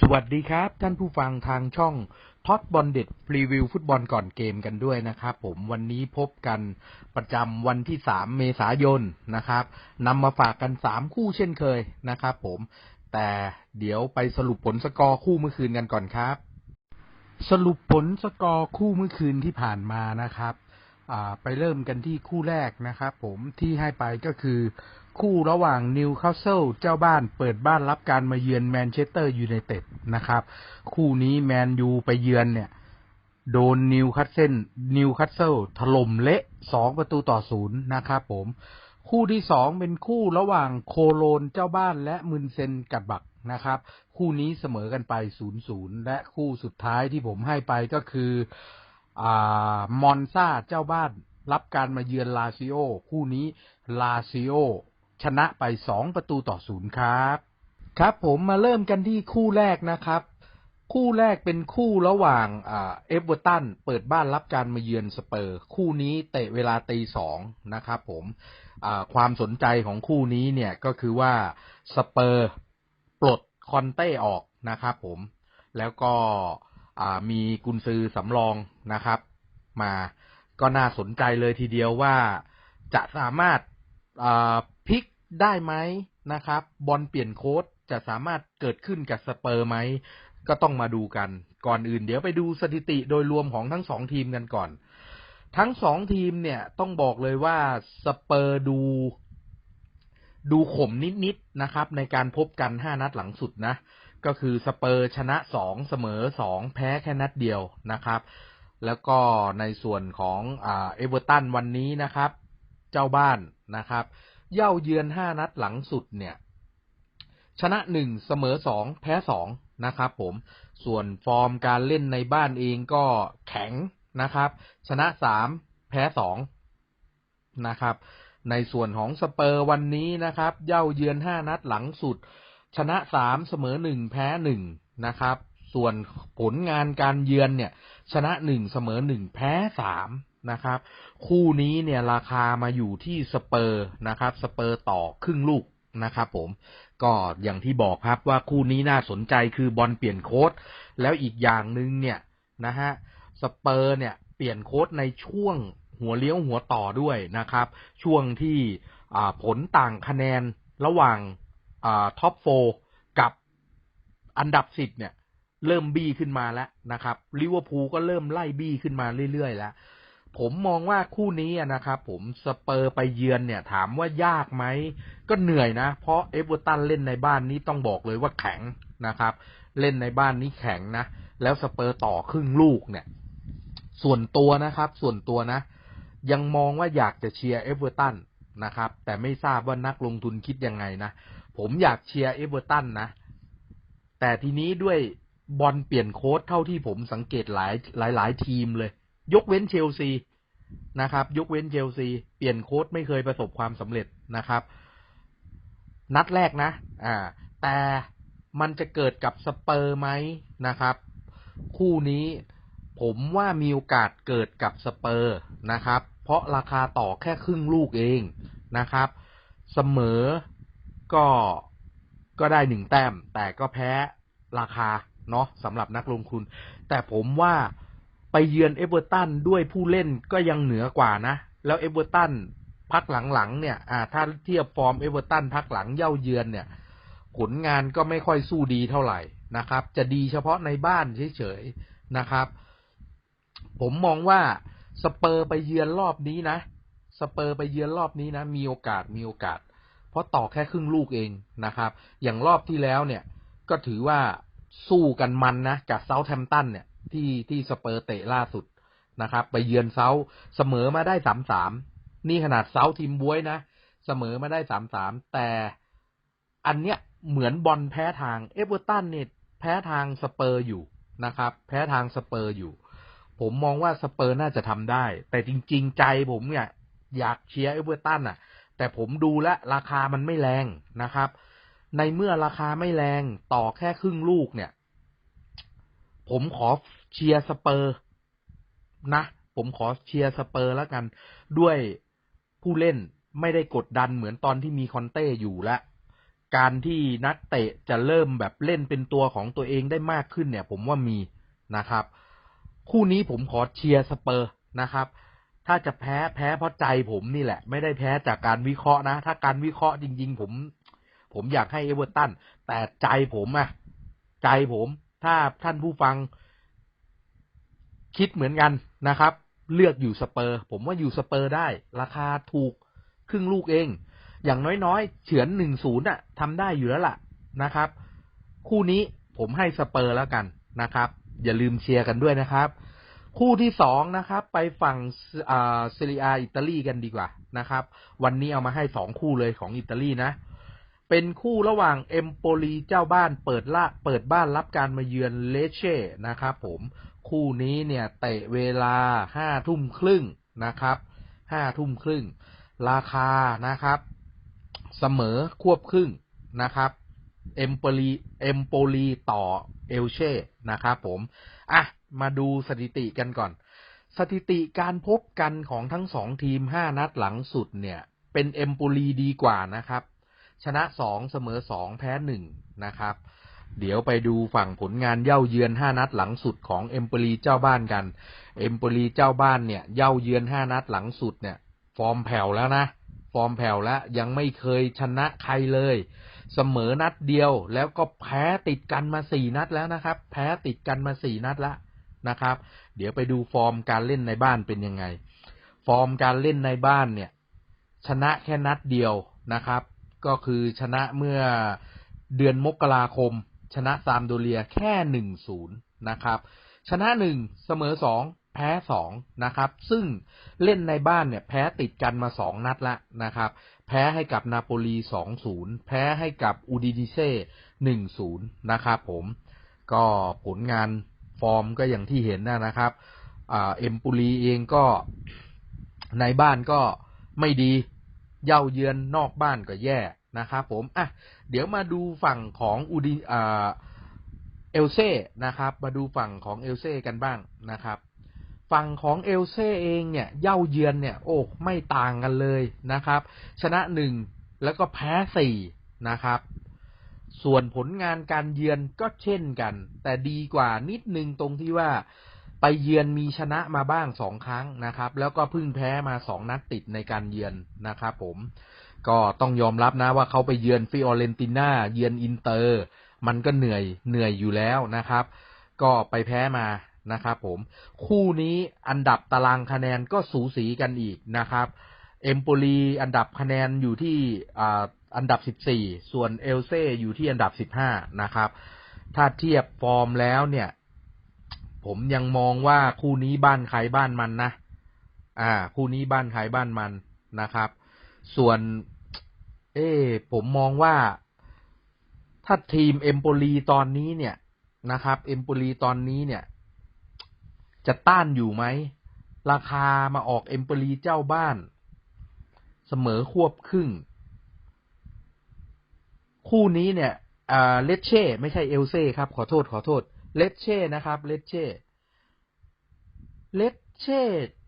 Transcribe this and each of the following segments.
สวัสดีครับ ท่านผู้ฟังทางช่องท็อตบอลเด็ดรีวิวฟุตบอลก่อนเกมกันด้วยนะครับผมวันนี้พบกันประจำวันที่ 3 เมษายนนะครับนำมาฝากกัน 3 คู่เช่นเคยนะครับผมแต่เดี๋ยวไปสรุปผลสกอร์คู่เมื่อคืนกันก่อนครับ สรุปผลสกอร์คู่เมื่อคืนที่ผ่านมานะครับไปเริ่มกันที่คู่แรกนะครับผมที่ให้ไปก็คือ คู่ระหว่างนิวคาสเซิลเจ้าบ้านเปิดบ้านรับการมาเยือนแมนเชสเตอร์ยูไนเต็ดนะครับ คู่นี้แมนยูไปเยือนเนี่ย โดนนิวคาสเซิลนิวคาสเซิลถล่มเละสองประตูต่อศูนย์นะครับผม คู่ที่สองเป็นคู่ระหว่างโคโลนเจ้าบ้านและมุนเซนกัดบักนะครับ คู่นี้เสมอกันไปศูนย์ศูนย์และคู่สุดท้ายที่ผมให้ไปก็คืออ่ามอนซาเจ้าบ้านรับการมาเยือนลาซิโอ คู่นี้ลาซิโอ ชนะไปสองประตูต่อศูนย์ครับ ครับผมมาเริ่มกันที่คู่แรกนะครับ คู่แรกเป็นคู่ระหว่างเอฟเวอร์ตันเปิดบ้านรับการมาเยือนสเปอร์ คู่นี้เตะเวลาตีสองนะครับผมความสนใจของคู่นี้เนี่ยก็คือว่าสเปอร์ปลดคอนเต้ออกนะครับผมแล้วก็มีกุนซือสำรองนะครับ มาก็น่าสนใจเลยทีเดียวว่าจะสามารถพลิก ได้ไหมนะครับ บอลเปลี่ยนโค้ดจะสามารถเกิดขึ้นกับสเปอร์ไหม ก็ต้องมาดูกัน ก่อนอื่นเดี๋ยวไปดูสถิติโดยรวมของทั้งสองทีมกันก่อน ทั้งสองทีมเนี่ยต้องบอกเลยว่าสเปอร์ดูดูขมนิดๆนะครับ ในการพบกันห้านัดหลังสุดนะ ก็คือสเปอร์ชนะสองเสมอสองแพ้แค่นัดเดียวนะครับ แล้วก็ในส่วนของเอเวอร์ตันวันนี้นะครับ เจ้าบ้านนะครับ เย่าเยือนห้านัดหลังสุดเนี่ย ชนะหนึ่งเสมอสองแพ้สองนะครับผม ส่วนฟอร์มการเล่นในบ้านเองก็แข็งนะครับ ชนะสามแพ้สองนะครับ ในส่วนของสเปอร์วันนี้นะครับ เย่าเยือนห้านัดหลังสุด ชนะสามเสมอหนึ่งแพ้หนึ่งนะครับ ส่วนผลงานการเยือนเนี่ย ชนะหนึ่งเสมอหนึ่งแพ้สาม นะครับ คู่นี้เนี่ยราคามาอยู่ที่สเปอร์นะครับ สเปอร์ต่อครึ่งลูกนะครับผมก็อย่างที่บอกครับว่าคู่นี้น่าสนใจคือบอลเปลี่ยนโค้ดแล้วอีกอย่างหนึ่งเนี่ยนะฮะสเปอร์เนี่ยเปลี่ยนโค้ดในช่วงหัวเลี้ยวหัวต่อด้วยนะครับ ช่วงที่ผลต่างคะแนนระหว่างท็อปโฟกับอันดับสิบเนี่ย เริ่มบี้ขึ้นมาแล้วนะครับลิเวอร์พูลก็เริ่มไล่บี้ขึ้นมาเรื่อยๆแล้ว ผมมองว่าคู่นี้นะครับผมสเปอร์ไปเยือนเนี่ย ถามว่ายากไหม ก็เหนื่อยนะ เพราะเอเวอร์ตันเล่นในบ้านนี้ต้องบอกเลยว่าแข็งนะครับ เล่นในบ้านนี้แข็งนะ แล้วสเปอร์ต่อครึ่งลูกเนี่ย ส่วนตัวนะครับ ส่วนตัวนะ ยังมองว่าอยากจะเชียร์เอเวอร์ตันนะครับ แต่ไม่ทราบว่านักลงทุนคิดยังไงนะ ผมอยากเชียร์เอเวอร์ตันนะ แต่ทีนี้ด้วยบอลเปลี่ยนโค้ดเท่าที่ผมสังเกตหลายหลายหลายทีมเลย ยกเว้นเชลซีนะครับ ยกเว้นเชลซีเปลี่ยนโค้ดไม่เคยประสบความสำเร็จนะครับ นัดแรกนะ อ่า แต่มันจะเกิดกับสเปอร์ไหมนะครับ คู่นี้ผมว่ามีโอกาสเกิดกับสเปอร์นะครับ เพราะราคาต่อแค่ครึ่งลูกเองนะครับ เสมอก็ก็ได้หนึ่งแต้ม แต่ก็แพ้ราคาเนาะสำหรับนักลงทุน แต่ผมว่า ไปเยือนเอเวอร์ตันด้วยผู้เล่นก็ยังเหนือกว่านะ แล้วเอเวอร์ตันพักหลังๆเนี่ยอ่าถ้าเทียบฟอร์มเอเวอร์ตันพักหลังเย่าเยือนเนี่ย ผลงานก็ไม่ค่อยสู้ดีเท่าไหร่นะครับ จะดีเฉพาะในบ้านเฉยๆนะครับ ผมมองว่าสเปอร์ไปเยือนรอบนี้นะ สเปอร์ไปเยือนรอบนี้นะ มีโอกาสมีโอกาส เพราะต่อแค่ครึ่งลูกเองนะครับ อย่างรอบที่แล้วเนี่ย ก็ถือว่าสู้กันมันนะ จากเซาท์แฮมป์ตันเนี่ย ที่ที่สเปอร์เตะล่าสุดนะครับ ไปเยือนเซาเสมอมาได้สามสามนี่ขนาดเซาทีมบวยนะ เสมอมาได้สามสามแต่อันเนี้ยเหมือนบอลแพ้ทางเอเวอร์ตันเนี่ยแพ้ทางสเปอร์อยู่นะครับ แพ้ทางสเปอร์อยู่ ผมมองว่าสเปอร์น่าจะทำได้ แต่จริง ๆ ใจผมเนี่ยอยากเชียร์เอเวอร์ตันอะ แต่ผมดูแลราคามันไม่แรงนะครับ ในเมื่อราคาไม่แรงต่อแค่ครึ่งลูกเนี่ย ผมขอเชียร์สเปอร์นะ ผมขอเชียร์สเปอร์แล้วกัน ด้วยผู้เล่นไม่ได้กดดันเหมือนตอนที่มีคอนเต้อยู่แล้วการที่นักเตะจะเริ่มแบบเล่นเป็นตัวของตัวเองได้มากขึ้นเนี่ย ผมว่ามีนะครับ คู่นี้ผมขอเชียร์สเปอร์นะครับ ถ้าจะแพ้แพ้เพราะใจผมนี่แหละ ไม่ได้แพ้จากการวิเคราะห์นะ ถ้าการวิเคราะห์จริง ๆ ผม ผมอยากให้เอเวอร์ตันแต่ใจผมอะใจผม ถ้าท่านผู้ฟังคิดเหมือนกันนะครับ เลือกอยู่สเปอร์ ผมว่าอยู่สเปอร์ได้ ราคาถูกครึ่งลูกเอง อย่างน้อยๆ เฉือนหนึ่งศูนย์อะทำได้อยู่แล้วล่ะนะครับ คู่นี้ผมให้สเปอร์แล้วกันนะครับ อย่าลืมเชียร์กันด้วยนะครับ คู่ที่สองนะครับ ไปฝั่งเซเรียอิตาลีกันดีกว่านะครับ วันนี้เอามาให้สองคู่เลยของอิตาลีนะ เป็นคู่ระหว่างเอมโปลีเจ้าบ้านเปิดละเปิดบ้านรับการมาเยือนเลเช่นะครับผมคู่นี้เนี่ยเตะเวลาห้าทุ่มครึ่งนะครับห้าทุ่มครึ่ง ราคานะครับ เสมอควบครึ่งนะครับเอมโปลีเอมโปลีต่อเอลเช่นะครับผมอะมาดูสถิติกันก่อน สถิติการพบกันของทั้งสองทีมห้านัดหลังสุดเนี่ย เป็นเอมโปลีดีกว่านะครับ ชนะสองเสมอสองแพ้หนึ่งนะครับ เดี๋ยวไปดูฝั่งผลงานเย่าเยือนห้านัดหลังสุดของเอมปลีเจ้าบ้านกัน เอมปลีเจ้าบ้านเนี่ยเย่าเยือนห้านัดหลังสุดเนี่ย ฟอร์มแผ่วแล้วนะฟอร์มแผ่วแล้วยังไม่เคยชนะใครเลย เสมอนัดเดียวแล้วก็แพ้ติดกันมาสี่นัดแล้วนะครับ แพ้ติดกันมาสี่นัดล้วนะครับ เดี๋ยวไปดูฟอร์มการเล่นในบ้านเป็นยังไง ฟอร์มการเล่นในบ้านเนี่ย ชนะแค่นัดเดียวนะครับ ก็คือชนะเมื่อเดือนมกราคม ชนะซามโดเรียแค่หนึ่งศูนย์นะครับ ชนะหนึ่งเสมอสองแพ้สองนะครับ ซึ่งเล่นในบ้านเนี่ยแพ้ติดกันมาสองนัดละนะครับ แพ้ให้กับนาโปลีสองศูนย์แพ้ให้กับอูดินิเซ่หนึ่งศูนย์นะครับผม ก็ผลงานฟอร์มก็อย่างที่เห็นนะครับอเอ็มปูลีเองก็ในบ้านก็ไม่ดี เย่าเยือนนอกบ้านก็แย่นะครับผมอะเดี๋ยวมาดูฝั่งของอูดิอ่าเอลเซ่นะครับ มาดูฝั่งของเอลเซ่กันบ้างนะครับ ฝั่งของเอลเซ่เองเนี่ยเย่าเยือนเนี่ยโอ้ไม่ต่างกันเลยนะครับ ชนะหนึ่งแล้วก็แพ้สี่นะครับ ส่วนผลงานการเยือนก็เช่นกัน แต่ดีกว่านิดนึงตรงที่ว่า ไปเยือนมีชนะมาบ้างสองครั้งนะครับ แล้วก็พิ่งแพ้มาสองนัดติดในการเยือนนะครับผมก็ต้องยอมรับนะว่าเขาไปเยือนฟิออเรนติน่าเยือนอินเตอร์ มันก็เหนื่อยเหนื่อยอยู่แล้วนะครับ ก็ไปแพ้มานะครับผมคู่นี้อันดับตารางคะแนนก็สูสีกันอีกนะครับเอมโปลีอันดับคะแนนอยู่ที่อันดับ 14 ส่วนเอลเซ่อยู่ที่อันดับ 15 นะครับ ถ้าเทียบฟอร์มแล้วเนี่ย ผมยังมองว่าคู่นี้บ้านใครบ้านมันนะ อ่า คู่นี้บ้านใครบ้านมันนะครับ ส่วน เอ้ผมมองว่าถ้าทีมเอมโปลีตอนนี้เนี่ยนะครับ เอมโปลีตอนนี้เนี่ย จะต้านอยู่ไหม ราคามาออกเอมโปลีเจ้าบ้าน เสมอควบครึ่ง คู่นี้เนี่ยเลเช่ไม่ใช่เอลเซ่ครับ ขอโทษขอโทษ เลเช่นะครับเลเช่เลเช่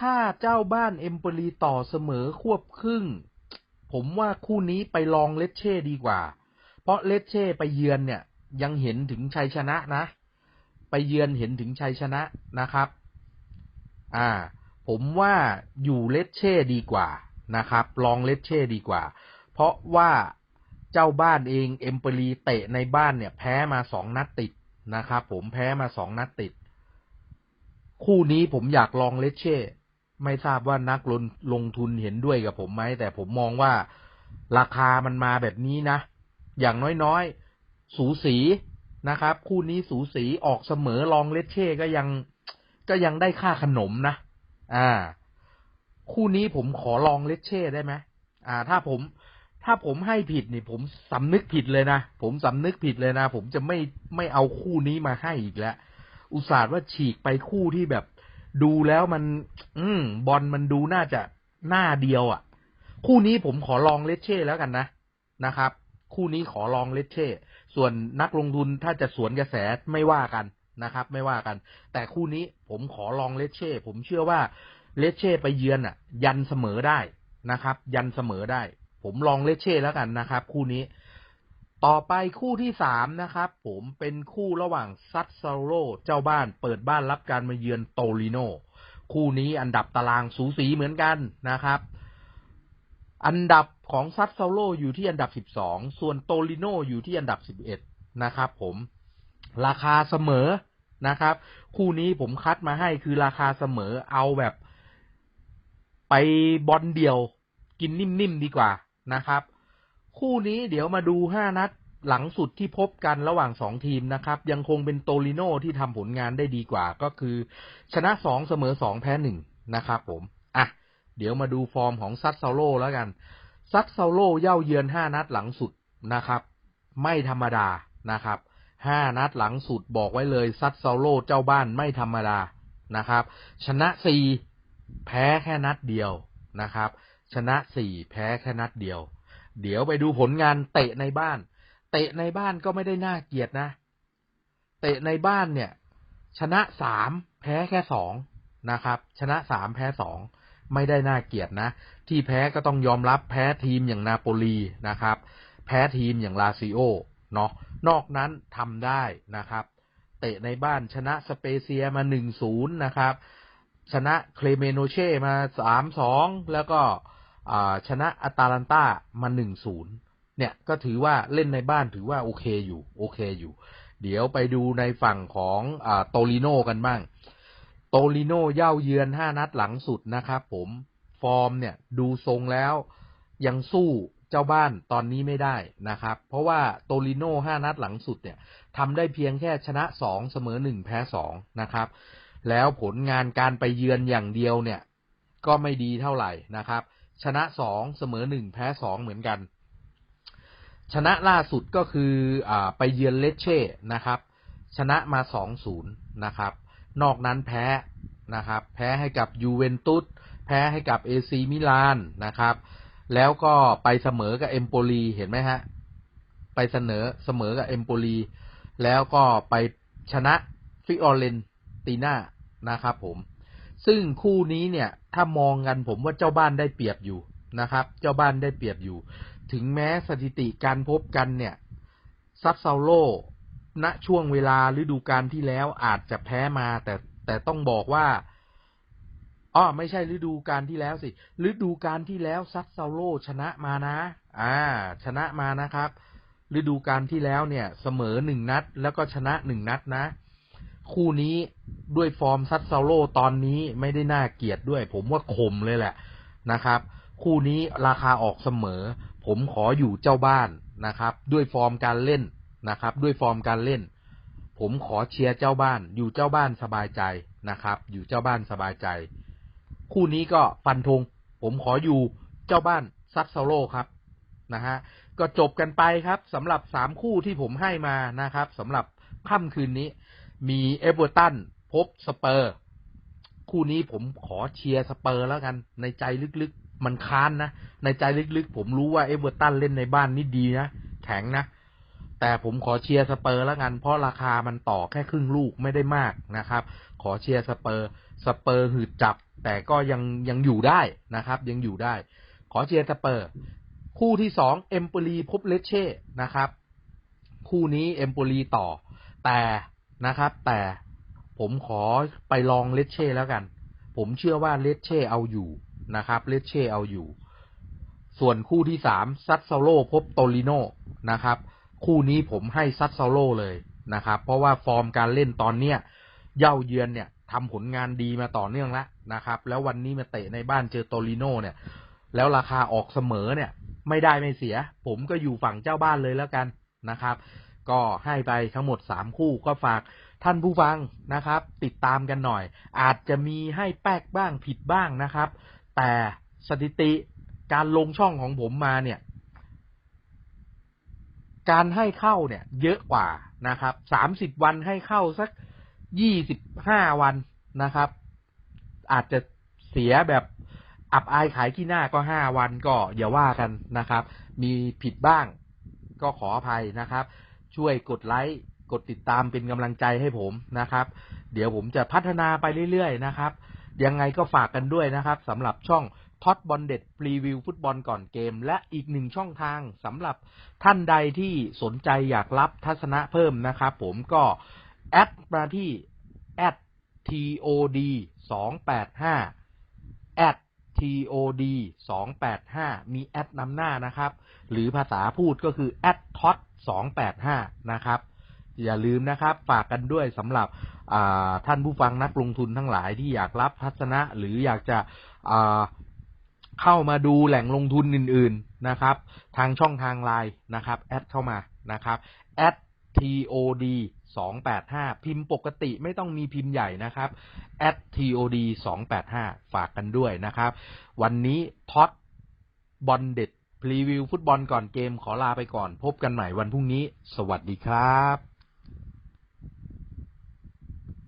ถ้าเจ้าบ้านเอมโปลีต่อเสมอควบครึ่ง ผมว่าคู่นี้ไปลองเลเช่ดีกว่า เพราะเลเช่ไปเยือนเนี่ยยังเห็นถึงชัยชนะนะ ไปเยือนเห็นถึงชัยชนะนะครับ อ่า ผมว่าอยู่เลเช่ดีกว่านะครับ ลองเลเช่ดีกว่า เพราะว่าเจ้าบ้านเองเอมเปรีเตะในบ้านเนี่ยแพ้มาสองนัดติด นะครับผมแพ้มาสองนัดติด คู่นี้ผมอยากลองเลเช่ ไม่ทราบว่านักลงลงทุนเห็นด้วยกับผมไหม แต่ผมมองว่าราคามันมาแบบนี้นะ อย่างน้อยๆ สูสีนะครับ คู่นี้สูสีออกเสมอลองเลเช่ก็ยังก็ยังได้ค่าขนมนะ อ่า คู่นี้ผมขอลองเลเช่ได้ไหมอ่า ถ้าผม ถ้าผมให้ผิดนี่ผมสำนึกผิดเลยนะ ผมสำนึกผิดเลยนะ ผมจะไม่ไม่เอาคู่นี้มาให้อีกแล้ว อุตส่าห์ว่าฉีกไปคู่ที่แบบ ดูแล้วมัน อืมบอลมันดูน่าจะหน้าเดียวอะ่ะ คู่นี้ผมขอลองเลเช่แล้วกันนะนะครับ คู่นี้ขอลองเลเช่ ส่วนนักลงทุนถ้าจะสวนกระแสไม่ว่ากันนะครับ ไม่ว่ากัน แต่คู่นี้ผมขอลองเลเช่ ผมเชื่อว่าเลเช่ไปเยือนอะ ยันเสมอได้นะครับ ยันเสมอได้ ผมลองเลเช่แล้วกันนะครับ คู่นี้ ต่อไปคู่ที่สามนะครับ ผมเป็นคู่ระหว่างซัตซาโรเจ้าบ้านเปิดบ้านรับการมาเยือนโตลิโนคู่นี้อันดับตารางสูสีเหมือนกันนะครับ อันดับของซัตซาโรอยู่ที่อันดับสิบสองส่วนโตลิโนอยู่ที่อันดับสิบเอ็ดนะครับผม ราคาเสมอนะครับ คู่นี้ผมคัดมาให้คือราคาเสมอเอาแบบไปบอลเดียว กินนิ่มๆดีกว่า นะครับ คู่นี้เดี๋ยวมาดูห้านัดหลังสุดที่พบกันระหว่างสองทีมนะครับ ยังคงเป็นโตลิโนที่ทำผลงานได้ดีกว่า ก็คือ ชนะสองเสมอสองแพ้หนึ่งนะครับผม อะ เดี๋ยวมาดูฟอร์มของซัตเซาโลแล้วกัน ซัตเซาโลเย่าเยือนห้านัดหลังสุดนะครับ ไม่ธรรมดานะครับห้านัดหลังสุดบอกไว้เลยซัตเซาโลเจ้าบ้านไม่ธรรมดานะครับ ชนะสี่แพ้แค่นัดเดียวนะครับ ชนะสี่แพ้แค่นัดเดียว เดี๋ยวไปดูผลงานเตะในบ้าน เตะในบ้านก็ไม่ได้น่าเกลียดนะ เตะในบ้านเนี่ย ชนะสามแพ้แค่สองนะครับ ชนะสามแพ้สองไม่ได้น่าเกลียดนะ ที่แพ้ก็ต้องยอมรับแพ้ทีมอย่างนาโปลีนะครับ แพ้ทีมอย่างลาซิโอเนาะนอกนั้นทำได้นะครับ เตะในบ้านชนะสเปเซียมาหนึ่งศูนย์นะครับ ชนะเคลเมโนเช่มาสามสองแล้วก็ ชนะอาตาลันตามาหนึ่งศูนย์เนี่ยก็ถือว่าเล่นในบ้านถือว่าโอเคอยู่โอเคอยู่ เดี๋ยวไปดูในฝั่งของอโตลิโนกันบ้าง โตลิโนเย่าเยือนห้านัดหลังสุดนะครับผมฟอร์มเนี่ยดูทรงแล้วยังสู้เจ้าบ้านตอนนี้ไม่ได้นะครับ เพราะว่าโตลิโน่ห้านัดหลังสุดเนี่ยทำได้เพียงแค่ชนะสองเสมอหนึ่งแพ้สองนะครับ แล้วผลงานการไปเยือนอย่างเดียวเนี่ย ก็ไม่ดีเท่าไหร่นะครับ ชนะสองเสมอหนึ่งแพ้สองเหมือนกัน ชนะล่าสุดก็คืออไปเยือนเลเช่นะครับ ชนะมาสองศูนย์นะครับ นอกนั้นแพ้นะครับ แพ้ให้กับยูเวนตุสแพ้ให้กับเอซีมิลานนะครับ แล้วก็ไปเสมอกับเอมโปลีเห็นไหมฮะ ไปเสนอเสมอกับเอมโปลีแล้วก็ไปชนะฟิออเรนตีน่านะครับผม ซึ่งคู่นี้เนี่ย ถ้ามองกันผมว่าเจ้าบ้านได้เปรียบอยู่นะครับ เจ้าบ้านได้เปรียบอยู่ ถึงแม้สถิติการพบกันเนี่ยซัตเซาโลณช่วงเวลาฤดูกาลที่แล้วอาจจะแพ้มา แต่แต่ต้องบอกว่าอ๋อไม่ใช่ฤดูกาลที่แล้วสิฤดูกาลที่แล้วซัตเซาโลชนะมานะ อ่า ชนะมานะครับ ฤดูกาลที่แล้วเนี่ย เสมอหนึ่งนัด แล้วก็ชนะหนึ่งนัดนะ คู่นี้ด้วยฟอร์มซัตเซาโลตอนนี้ไม่ได้น่าเกียดด้วย ผมว่าคมเลยแหละนะครับ คู่นี้ราคาออกเสมอ ผมขออยู่เจ้าบ้านนะครับ ด้วยฟอร์มการเล่นนะครับ ด้วยฟอร์มการเล่น ผมขอเชียร์เจ้าบ้าน อยู่เจ้าบ้านสบายใจนะครับ อยู่เจ้าบ้านสบายใจ คู่นี้ก็ฟันธงผมขออยู่เจ้าบ้านซัตโซโลครับนะฮะก็จบกันไปครับสำหรับสามคู่ที่ผมให้มานะครับสำหรับค่ำคืนนี้ มีเอเวอร์ตันพบสเปอร์ คู่นี้ผมขอเชียร์สเปอร์แล้วกัน ในใจลึกๆ มันค้านนะ ในใจลึกๆ ผมรู้ว่าเอเวอร์ตันเล่นในบ้านนี่ดีนะ แข็งนะ แต่ผมขอเชียร์สเปอร์แล้วกัน เพราะราคามันต่อแค่ครึ่งลูกไม่ได้มากนะครับ ขอเชียร์สเปอร์ สเปอร์หืดจับ แต่ก็ยังยังอยู่ได้นะครับ ยังอยู่ได้ ขอเชียร์สเปอร์ คู่ที่สองเอมโปลีพบเลเช่นะครับ คู่นี้เอมโปลีต่อ แต่ นะครับ แต่ผมขอไปลองเลเช่แล้วกัน ผมเชื่อว่าเลเช่เอาอยู่นะครับเลเช่เอาอยู่ ส่วนคู่ที่สามซัตซาโลพบโตลิโนนะครับ คู่นี้ผมให้ซัตซาโลเลยนะครับ เพราะว่าฟอร์มการเล่นตอนเนี้ยเย่าเยือนเนี่ยทำผลงานดีมาต่อเนื่องแล้วนะครับ แล้ววันนี้มาเตะในบ้านเจอโตลิโนเนี่ย แล้วราคาออกเสมอเนี่ย ไม่ได้ไม่เสีย ผมก็อยู่ฝั่งเจ้าบ้านเลยแล้วกันนะครับ ก็ให้ไปทั้งหมดสามคู่ก็ฝากท่านผู้ฟังนะครับ ติดตามกันหน่อย อาจจะมีให้แป๊กบ้างผิดบ้างนะครับ แต่สถิติการลงช่องของผมมาเนี่ย การให้เข้าเนี่ย เยอะกว่านะครับสามสิบวันให้เข้าสักยี่สิบห้าวันนะครับ อาจจะเสียแบบอับอายขายขี้หน้าก็ห้าวันก็อย่าว่ากันนะครับ มีผิดบ้างก็ขออภัยนะครับ ช่วยกดไลค์กดติดตามเป็นกำลังใจให้ผมนะครับ เดี๋ยวผมจะพัฒนาไปเรื่อยๆนะครับ ยังไงก็ฝากกันด้วยนะครับสำหรับช่องท็อตบอลเด็ดรีวิวฟุตบอลก่อนเกม และอีกหนึ่งช่องทางสำหรับท่านใดที่สนใจอยากรับทัศนะเพิ่มนะครับ ผมก็แอดมาที่ tod 2 8 5 at tod 2 8 5มีแอดนำหน้านะครับ หรือภาษาพูดก็คือ at tot 2 8 285 นะครับ อย่าลืมนะครับ ฝากกันด้วยสำหรับท่านผู้ฟังนักลงทุนทั้งหลายที่อยากรับทัศนะ หรืออยากจะเข้ามาดูแหล่งลงทุนอื่น ๆนะครับ ทางช่องทางไลน์นะครับ แอดเข้ามานะครับ at tod 285 พิมพ์ปกติไม่ต้องมีพิมพ์ใหญ่นะครับ at tod 285 ฝากกันด้วยนะครับ วันนี้ท็อตบอลเด็ด รีวิวฟุตบอลก่อนเกมขอลาไปก่อน พบกันใหม่วันพรุ่งนี้ สวัสดีครับ